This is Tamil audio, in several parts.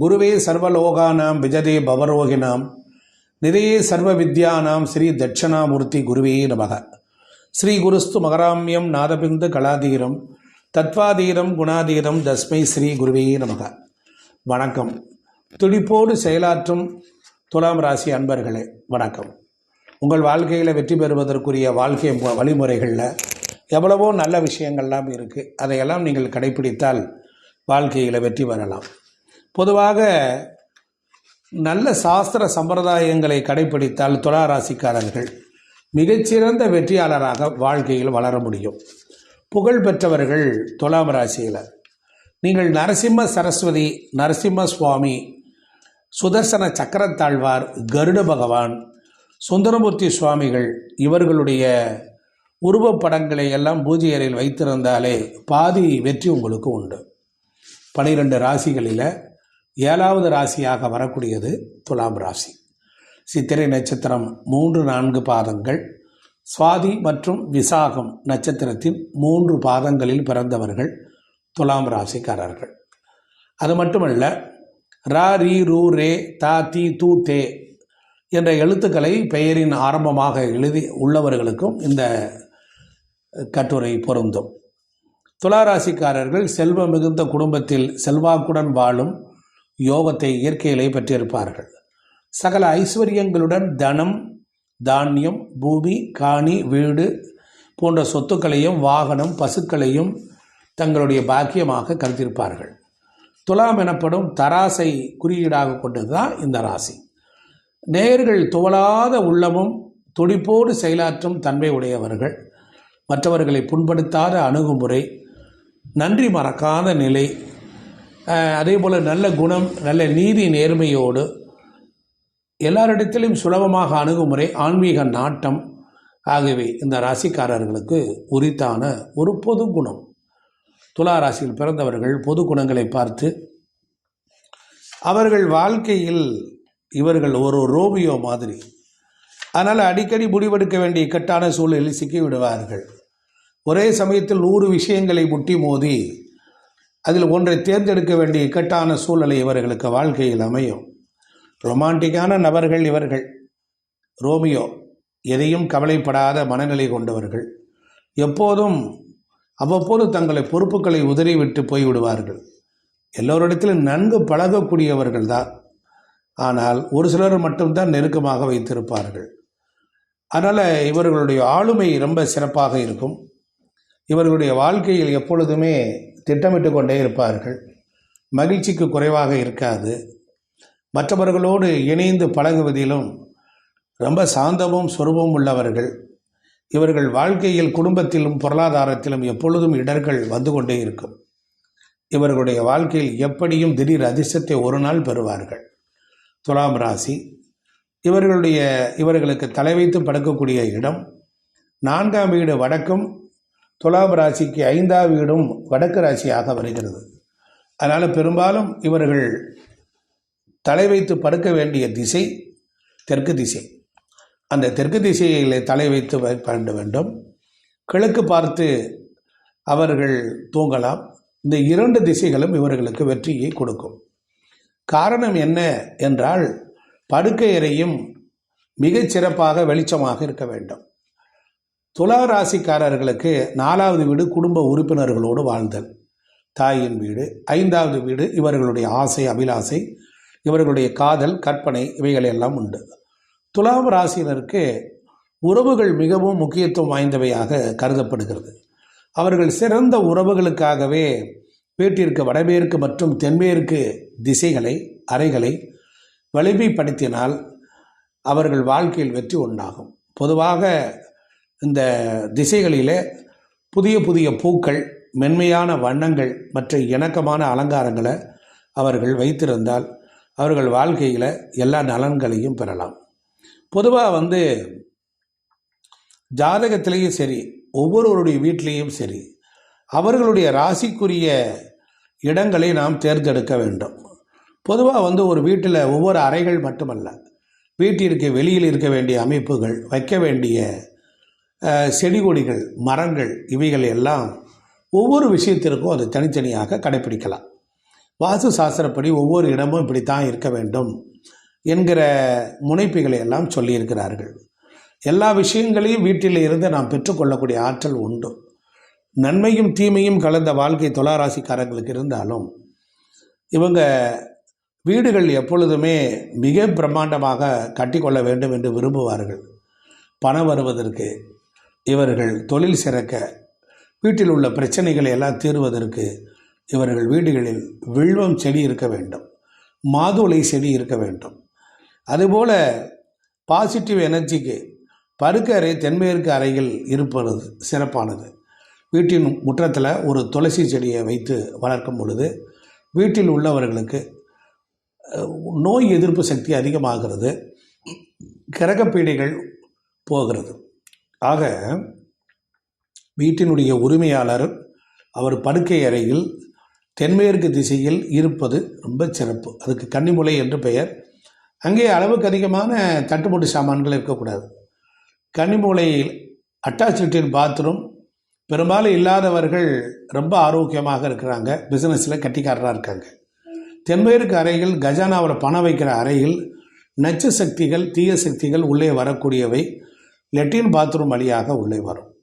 குருவே சர்வலோகானாம் விஜதே பவரோகினாம். நிதையே சர்வ வித்யானாம் ஸ்ரீ தட்சிணாமூர்த்தி குருவே நமக. ஸ்ரீ குருஸ்து மகராமியம் நாதபிந்து கலாதீரம். தத்வாதீரம் குணாதீரம் தஸ்மை ஸ்ரீ குருவே நமக. வணக்கம். துடிப்போடு செயலாற்றும் துலாம் ராசி அன்பர்களே வணக்கம். உங்கள் வாழ்க்கையில் வெற்றி பெறுவதற்குரிய வாழ்க்கை மு- வழிமுறைகளில் எவ்வளவோ நல்ல விஷயங்கள்லாம் இருக்குது அதையெல்லாம் நீங்கள் கடைப்பிடித்தால் வாழ்க்கையில் வெற்றி பெறலாம். பொதுவாக நல்ல சாஸ்திர சம்பிரதாயங்களை கடைப்பிடித்தால் துலா ராசிக்காரர்கள் மிகச்சிறந்த வெற்றியாளராக வாழ்க்கையில் வளர முடியும். புகழ் பெற்றவர்கள் துலாம் ராசியில். நீங்கள் நரசிம்ம சரஸ்வதி நரசிம்ம சுவாமி சுதர்சன சக்கரத்தாழ்வார் கருட பகவான் சுந்தரமூர்த்தி சுவாமிகள் இவர்களுடைய உருவப்படங்களை எல்லாம் பூஜை அறையில் வைத்திருந்தாலே பாதி வெற்றி உங்களுக்கு உண்டு. பனிரெண்டு ராசிகளில் ஏழாவது ராசியாக வரக்கூடியது துலாம் ராசி. சித்திரை நட்சத்திரம் மூன்று நான்கு பாதங்கள். சுவாதி மற்றும் விசாகம் நட்சத்திரத்தின் மூன்று பாதங்களில் பிறந்தவர்கள் துலாம் ராசிக்காரர்கள். அது மட்டுமல்ல ரா ரீ ரூ ரே தா தி தூ தே என்ற எழுத்துக்களை பெயரின் ஆரம்பமாக எழுதி உள்ளவர்களுக்கும் இந்த கட்டுரை பொருந்தும். துளாராசிக்காரர்கள் செல்வம் மிகுந்த குடும்பத்தில் செல்வாக்குடன் வாழும் யோகத்தை இயற்கையிலே பெற்றிருப்பார்கள். சகல ஐஸ்வர்யங்களுடன் தனம் தானியம் பூமி காணி வீடு போன்ற சொத்துக்களையும் வாகனம் பசுக்களையும் தங்களுடைய பாக்கியமாக கருத்திருப்பார்கள் துலாம் எனப்படும் தராசை குறியீடாக கொண்டது தான் இந்த ராசி. நேர்கள் துவலாத உள்ளமும் துடிப்போடு செயலாற்றும் தன்மை உடையவர்கள். மற்றவர்களை புண்படுத்தாத அணுகுமுறை நன்றி மறக்காத நிலை அதே போல் நல்ல குணம் நல்ல நீதி நேர்மையோடு எல்லாரிடத்திலும் சுலபமாக அணுகுமுறை ஆன்மீக நாட்டம் ஆகியவை இந்த ராசிக்காரர்களுக்கு உரித்தான ஒரு பொது குணம். துலா ராசியில் பிறந்தவர்கள் பொது குணங்களை பார்த்து அவர்கள் வாழ்க்கையில் இவர்கள் ஒரு ரோமியோ மாதிரி. அதனால் அடிக்கடி முடிவெடுக்க வேண்டிய இக்கட்டான சூழலில் சிக்கி விடுவார்கள் ஒரே சமயத்தில் நூறு விஷயங்களை முட்டி மோதி அதில் ஒன்றை தேர்ந்தெடுக்க வேண்டிய இக்கட்டான சூழலை இவர்களுக்கு வாழ்க்கையில் அமையும். ரொமான்டிக்கான நபர்கள் இவர்கள். ரோமியோ எதையும் கவலைப்படாத மனநிலை கொண்டவர்கள். எப்போதும் அவ்வப்போது தங்களை பொறுப்புகளை உதறிவிட்டு போய்விடுவார்கள். எல்லோரிடத்திலும் நன்கு பழகக்கூடியவர்கள் தான் ஆனால் ஒரு சிலர் மட்டும்தான் நெருக்கமாக வைத்திருப்பார்கள். அதனால் இவர்களுடைய ஆளுமை ரொம்ப சிறப்பாக இருக்கும். இவர்களுடைய வாழ்க்கையில் எப்பொழுதுமே திட்டமிட்டு கொண்டே இருப்பார்கள். மகிழ்ச்சிக்கு குறைவாக இருக்காது. மற்றவர்களோடு இணைந்து பழகுவதிலும் ரொம்ப சாந்தமும் சொருபமும் உள்ளவர்கள். இவர்கள் வாழ்க்கையில் குடும்பத்திலும் பொருளாதாரத்திலும் எப்பொழுதும் இடர்கள் வந்து கொண்டே இருக்கும். இவர்களுடைய வாழ்க்கையில் எப்படியும் திடீர் அதிர்ஷ்டத்தை ஒரு நாள் பெறுவார்கள். துலாம் ராசி இவர்களுடைய இவர்களுக்கு தலை வைத்து படுக்கக்கூடிய இடம் நான்காம் வீடு வடக்கும் துலாம் ராசிக்கு ஐந்தாம் வீடும் வடக்கு ராசியாக வருகிறது. அதனால் பெரும்பாலும் இவர்கள் தலை வைத்து படுக்க வேண்டிய திசை தெற்கு திசை. அந்த தெற்கு திசையிலே தலை வைத்து பண்ண வேண்டும். கிழக்கு பார்த்து அவர்கள் தூங்கலாம். இந்த இரண்டு திசைகளும் இவர்களுக்கு வெற்றியை கொடுக்கும். காரணம் என்ன என்றால் படுக்கையறையும் மிகச் சிறப்பாக வெளிச்சமாக இருக்க வேண்டும். துலா ராசிக்காரர்களுக்கு நாலாவது வீடு குடும்ப உறுப்பினர்களோடு வாழ்ந்தல் தாயின் வீடு ஐந்தாவது வீடு இவர்களுடைய ஆசை அபிலாசை இவர்களுடைய காதல் கற்பனை இவைகள் எல்லாம் உண்டு. துலாம் ராசியினருக்கு உறவுகள் மிகவும் முக்கியத்துவம் வாய்ந்தவையாக கருதப்படுகிறது. அவர்கள் சிறந்த உறவுகளுக்காகவே வீட்டிற்கு வடமேற்கு மற்றும் தென்மேற்கு திசைகளை அறைகளை வலிமைப்படுத்தினால் அவர்கள் வாழ்க்கையில் வெற்றி உண்டாகும். பொதுவாக இந்த திசைகளிலே புதிய புதிய பூக்கள் மென்மையான வண்ணங்கள் மற்ற இணக்கமான அலங்காரங்களை அவர்கள் வைத்திருந்தால் அவர்கள் வாழ்க்கையில் எல்லா நலன்களையும் பெறலாம். பொதுவாக வந்து ஜாதகத்திலையும் சரி ஒவ்வொருவருடைய வீட்டிலையும் சரி அவர்களுடைய ராசிக்குரிய இடங்களை நாம் தேர்ந்தெடுக்க வேண்டும். பொதுவாக வந்து ஒரு வீட்டில் ஒவ்வொரு அறைகள் மட்டுமல்ல வீட்டிற்கு வெளியில் இருக்க வேண்டிய அமைப்புகள் வைக்க வேண்டிய செடி கொடிகள் மரங்கள் இவைகள் எல்லாம் ஒவ்வொரு விஷயத்திற்கும் அது தனித்தனியாக கடைப்பிடிக்கலாம். வாஸ்து சாஸ்திரப்படி ஒவ்வொரு இடமும் இப்படித்தான் இருக்க வேண்டும் என்கிற முனைப்புகளை எல்லாம் சொல்லியிருக்கிறார்கள். எல்லா விஷயங்களையும் வீட்டில் இருந்து நாம் பெற்றுக்கொள்ளக்கூடிய ஆற்றல் உண்டு. நன்மையும் தீமையும் கலந்த வாழ்க்கை துளாராசிக்காரங்களுக்கு இருந்தாலும் இவங்க வீடுகள் எப்பொழுதுமே மிக பிரம்மாண்டமாக கட்டிக்கொள்ள வேண்டும் என்று விரும்புவார்கள். பணம் வருவதற்கு இவர்கள் தொழில் சிறக்க வீட்டில் உள்ள பிரச்சனைகளை எல்லாம் தீர்வதற்கு இவர்கள் வீடுகளில் வில்வம் செடி இருக்க வேண்டும் மாதுளை செடி இருக்க வேண்டும். அதுபோல் பாசிட்டிவ் எனர்ஜிக்கு பருக்க அறை தென்மேற்கு அறையில் இருப்பது சிறப்பானது. வீட்டின் முற்றத்தில் ஒரு துளசி செடியை வைத்து வளர்க்கும் பொழுது வீட்டில் உள்ளவர்களுக்கு நோய் எதிர்ப்பு சக்தி அதிகமாகிறது கிரகப்பீடைகள் போகிறது. ஆக வீட்டினுடைய உரிமையாளர் அவர் படுக்கை அறையில் தென்மேற்கு திசையில் இருப்பது ரொம்ப சிறப்பு. அதுக்கு கன்னிமுலை என்று பெயர். அங்கே அளவுக்கு அதிகமான தட்டுமுட்டு சாமான்கள் இருக்கக்கூடாது. கன்னிமூலையில் அட்டாச்சிட்டின் பாத்ரூம் பெரும்பாலும் இல்லாதவர்கள் ரொம்ப ஆரோக்கியமாக இருக்கிறாங்க. பிஸ்னஸில் கட்டிக்காரராக இருக்காங்க. தென்மேற்கு அறையில் கஜானாவில் பணம் வைக்கிற அறையில் நச்சு சக்திகள் தீய சக்திகள் உள்ளே வரக்கூடியவை. லெட்டின் பாத்ரூம் வழியாக உள்ளே வரும்.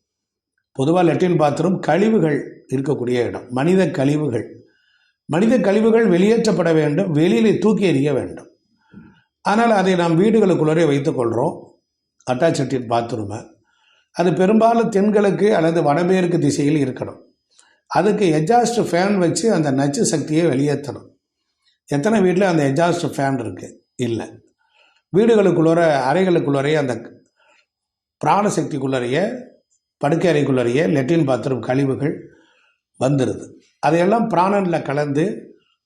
பொதுவாக லெட்டின் பாத்ரூம் கழிவுகள் இருக்கக்கூடிய இடம். மனித கழிவுகள். மனித கழிவுகள் வெளியேற்றப்பட வேண்டும். வெளியிலே தூக்கி எறிய வேண்டும். ஆனால் அதை நாம் வீடுகளுக்குள்ளே வைத்துக்கொள்கிறோம் அட்டாச்சட்டின் பாத்ரூமை. அது பெரும்பாலும் தென்கிழக்கு அல்லது வடமேற்கு திசையில் இருக்கணும். அதுக்கு எஜாஸ்ட் ஃபேன் வச்சு அந்த நச்சு சக்தியை வெளியேற்றணும். எத்தனை வீட்டில் அந்த எஜாஸ்ட் ஃபேன் இருக்குது இல்லை. வீடுகளுக்குள்ளே அறைகளுக்குள்ளே அந்த பிராணசக்திக்குள்ளறைய படுக்கை அறைக்குள்ளறைய லெட்டின் பாத்ரூம் கழிவுகள் வந்துடுது அதையெல்லாம் பிராணனில் கலந்து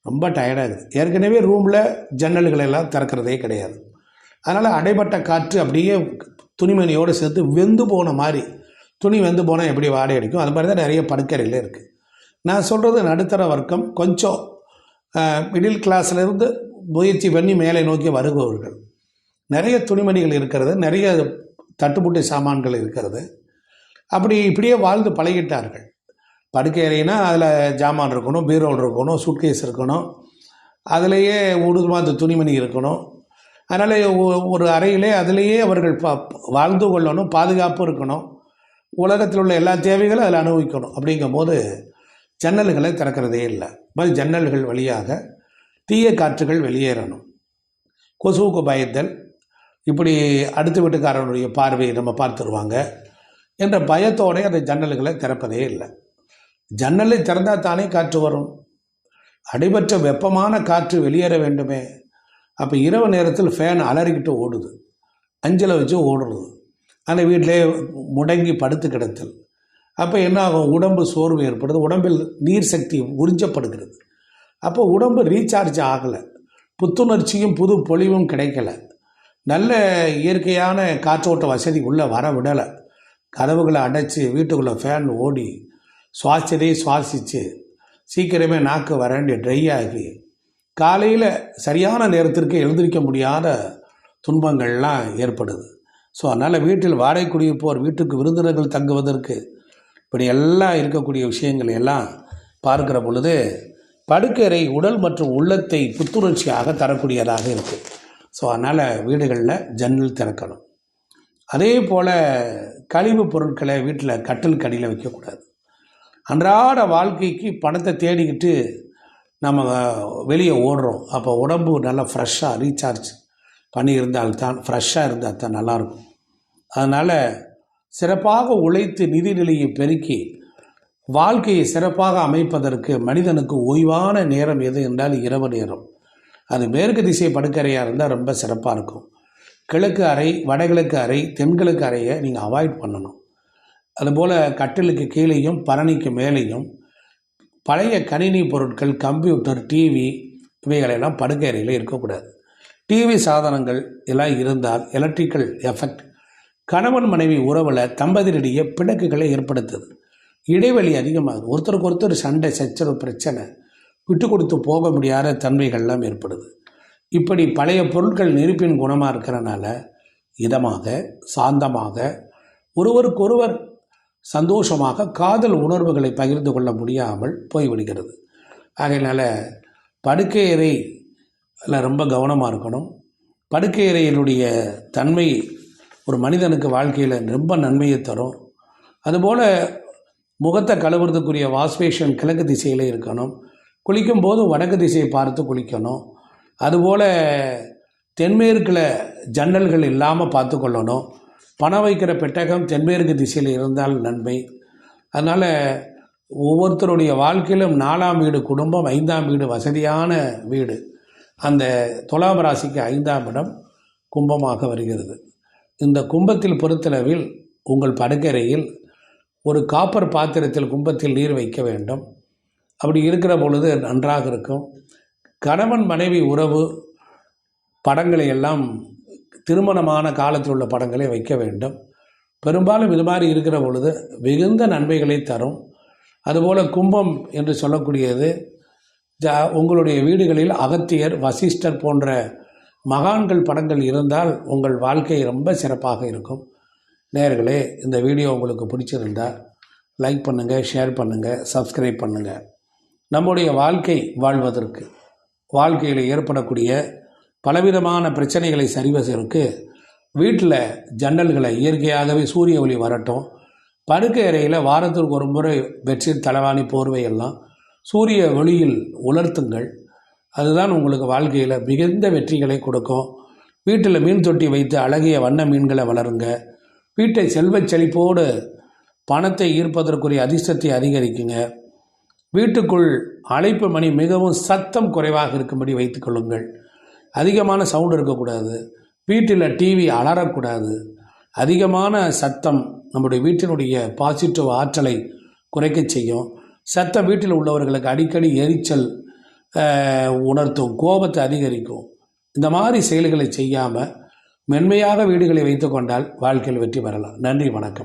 ரொம்ப டயர்டாகுது ஏற்கனவே ரூமில் ஜன்னல்கள் எல்லாம் திறக்கிறதே கிடையாது. அதனால் அடைபட்ட காற்று அப்படியே துணிமணியோடு சேர்த்து வெந்து போன மாதிரி துணி வெந்து போனால் எப்படி வாடை அடிக்கும்? அது மாதிரி தான் நிறைய படுக்கறையில் இருக்குது நான் சொல்கிறது நடுத்தர வர்க்கம் கொஞ்சம் மிடில் கிளாஸ்லேருந்து முயற்சி பண்ணி மேலே நோக்கி வருபவர்கள். நிறைய துணிமணிகள் இருக்கிறது நிறைய தட்டுப்புட்டை சாமான்கள் இருக்கிறது. அப்படி இப்படியே வாழ்ந்து பழகிட்டார்கள். படுக்கை அறைனா அதில் ஜாமான் இருக்கணும் பீரோல் இருக்கணும் சூட்கேஸ் இருக்கணும். அதுலேயே உடுமாந்த துணிமணி இருக்கணும். அதனால் ஒரு அறையிலே அதிலேயே அவர்கள் பா வாழ்ந்து கொள்ளணும் பாதுகாப்பு இருக்கணும். உலகத்தில் உள்ள எல்லா தேவைகளும் அதில் அனுபவிக்கணும். அப்படிங்கும்போது ஜன்னல்களை திறக்கிறதே இல்லை. மாதிரி ஜன்னல்கள் வழியாக தீய காற்றுகள் வெளியேறணும். கொசுவுக்கு பயத்தல் இப்படி அடுத்த வீட்டுக்காரனுடைய பார்வையை நம்ம பார்த்துருவாங்க என்ற பயத்தோடு அந்த ஜன்னல்களை திறப்பதே இல்லை. ஜன்னலை திறந்தால் தானே காற்று வரும். அடைபற்ற வெப்பமான காற்று வெளியேற வேண்டுமே. அப்போ இரவு நேரத்தில் ஃபேன் அலறிக்கிட்டு ஓடுது. அஞ்சலை வச்சு ஓடுறது. அந்த வீட்டிலே முடங்கி படுத்து கிடத்தல். அப்போ என்ன ஆகும் உடம்பு சோர்வு ஏற்படுது. உடம்பில் நீர் சக்தி உறிஞ்சப்படுகிறது. அப்போ உடம்பு ரீசார்ஜ் ஆகலை. புத்துணர்ச்சியும் புது பொலிவும் கிடைக்கல. நல்ல இயற்கையான காற்றோட்ட வசதி உள்ளே வர விடலை. கதவுகளை அடைச்சி வீட்டுக்குள்ளே ஃபேன் ஓடி சுவாசதே சுவாசித்து சீக்கிரமே நாக்கு வறண்டி ட்ரை ஆகி காலையில் சரியான நேரத்திற்கு எழுந்திருக்க முடியாத துன்பங்கள்லாம் ஏற்படுது. ஸோ அதனால் வீட்டில் வாடகை குடியிருப்போர் வீட்டுக்கு விருந்தினர்கள் தங்குவதற்கு இப்படி எல்லாம் இருக்கக்கூடிய விஷயங்கள் எல்லாம் பார்க்கிற பொழுது படுக்கறை உடல் மற்றும் உள்ளத்தை புத்துணர்ச்சியாக தரக்கூடியதாக இருக்குது ஸோ அதனால் வீடுகளில் ஜன்னல் திறக்கணும். அதே போல் கழிவு பொருட்களை வீட்டில் கட்டில் கடியில் வைக்கக்கூடாது. அன்றாட வாழ்க்கைக்கு பணத்தை தேடிக்கிட்டு நம்ம வெளியே ஓடுறோம். அப்போ உடம்பு நல்லா ஃப்ரெஷ்ஷாக ரீசார்ஜ் பண்ணி இருந்தால்தான் ஃப்ரெஷ்ஷாக இருந்தால் தான் நல்லாயிருக்கும். அதனால் சிறப்பாக உழைத்து நிதிநிலையை பெருக்கி வாழ்க்கையை சிறப்பாக அமைப்பதற்கு மனிதனுக்கு ஓய்வான நேரம் எது என்றால் இரவு நேரம். அது மேற்கு திசை படுக்கறையாக இருந்தால் ரொம்ப சிறப்பாக இருக்கும். கிழக்கு அறை வடகிழக்கு அறை தென்கிழக்கு அறையை நீங்கள் அவாய்ட் பண்ணணும். அதுபோல் கட்டிலுக்கு கீழேயும் பரணிக்கு மேலேயும் பழைய கணினி பொருட்கள் கம்ப்யூட்டர் டிவி இவைகளெல்லாம் படுக்கை அறையில் இருக்கக்கூடாது. டிவி சாதனங்கள் எல்லாம் இருந்தால் எலக்ட்ரிக்கல் எஃபெக்ட் கணவன் மனைவி உறவில் தம்பதியிடையே பிணக்குகளை ஏற்படுத்துது. இடைவெளி அதிகமாகுது. ஒருத்தருக்கு ஒருத்தர் சண்டை சச்சரவு பிரச்சனை. விட்டு கொடுத்து போக முடியாத தன்மைகள்லாம் ஏற்படுது. இப்படி பழைய பொருட்கள் நெருப்பின் குணமாக இருக்கிறனால இதமாக சாந்தமாக ஒருவருக்கொருவர் சந்தோஷமாக காதல் உணர்வுகளை பகிர்ந்து கொள்ள முடியாமல் போய்விடுகிறது. ஆகையினால படுக்கை அறையில் ரொம்ப கவனமாக இருக்கணும். படுக்கை அறையினுடைய தன்மை ஒரு மனிதனுக்கு வாழ்க்கையில் ரொம்ப நன்மையை தரும். அதுபோல் முகத்தை கழுவுறதுக்குரிய வாஷ்பேஷன் கிழக்கு திசையில் இருக்கணும். குளிக்கும்போது வடக்கு திசையை பார்த்து குளிக்கணும். அதுபோல் தென்மேற்கில் ஜன்னல்கள் இல்லாமல் பார்த்து கொள்ளணும். பணம் வைக்கிற பெட்டகம் தென்மேற்கு திசையில் இருந்தால் நன்மை. அதனால் ஒவ்வொருத்தருடைய வாழ்க்கையிலும் நாலாம் வீடு குடும்பம் ஐந்தாம் வீடு வசதியான வீடு. அந்த துலாம் ராசிக்கு ஐந்தாம் இடம் கும்பமாக வருகிறது. இந்த கும்பத்தில் பொறுத்தளவில் உங்கள் படுக்கறையில் ஒரு காப்பர் பாத்திரத்தில் கும்பத்தில் நீர் வைக்க வேண்டும். அப்படி இருக்கிற பொழுது நன்றாக இருக்கும். கணவன் மனைவி உறவு படங்களை எல்லாம் திருமணமான காலத்தில் உள்ள படங்களை வைக்க வேண்டும். பெரும்பாலும் இது மாதிரி இருக்கிற பொழுது மிகுந்த நன்மைகளை தரும். அதுபோல் கும்பம் என்று சொல்லக்கூடியது உங்களுடைய வீடுகளில் அகத்தியர் வசிஷ்டர் போன்ற மகான்கள் படங்கள் இருந்தால் உங்கள் வாழ்க்கை ரொம்ப சிறப்பாக இருக்கும். நேர்களே இந்த வீடியோ உங்களுக்கு பிடிச்சிருந்தால் லைக் பண்ணுங்கள் ஷேர் பண்ணுங்கள் சப்ஸ்கிரைப் பண்ணுங்கள் நம்முடைய வாழ்க்கை வாழ்வதற்கு வாழ்க்கையில் ஏற்படக்கூடிய பலவிதமான பிரச்சனைகளை சரிவதற்கு வீட்டில் ஜன்னல்களை இயற்கையாகவே சூரிய ஒளி வரட்டும். படுக்கை அறையில் வாரத்திற்கு ஒரு முறை பெட்ஷீட் தலைவாணி போர்வையெல்லாம் சூரிய ஒளியில் உலர்த்துங்கள். அதுதான் உங்களுக்கு வாழ்க்கையில் மிகுந்த வெற்றிகளை கொடுக்கும். வீட்டில் மீன் தொட்டி வைத்து அழகிய வண்ண மீன்களை வளருங்க. வீட்டை செல்வச் செழிப்போடு பணத்தை ஈர்ப்பதற்குரிய அதிர்ஷ்டத்தை அதிகரிக்குங்க. வீட்டுக்குள் அழைப்பு மணி மிகவும் சத்தம் குறைவாக இருக்கும்படி வைத்துக் கொள்ளுங்கள். அதிகமான சவுண்டு இருக்கக்கூடாது. வீட்டில் டிவி அலறக்கூடாது. அதிகமான சத்தம் நம்முடைய வீட்டினுடைய பாசிட்டிவ் ஆற்றலை குறைக்க செய்யும். சத்தம் வீட்டில் உள்ளவர்களுக்கு அடிக்கடி எரிச்சல் உணர்த்தும் கோபத்தை அதிகரிக்கும். இந்த மாதிரி செயல்களை செய்யாமல் மென்மையாக வீடுகளை வைத்துக்கொண்டால் வாழ்க்கையில் வெற்றி பெறலாம். நன்றி வணக்கம்.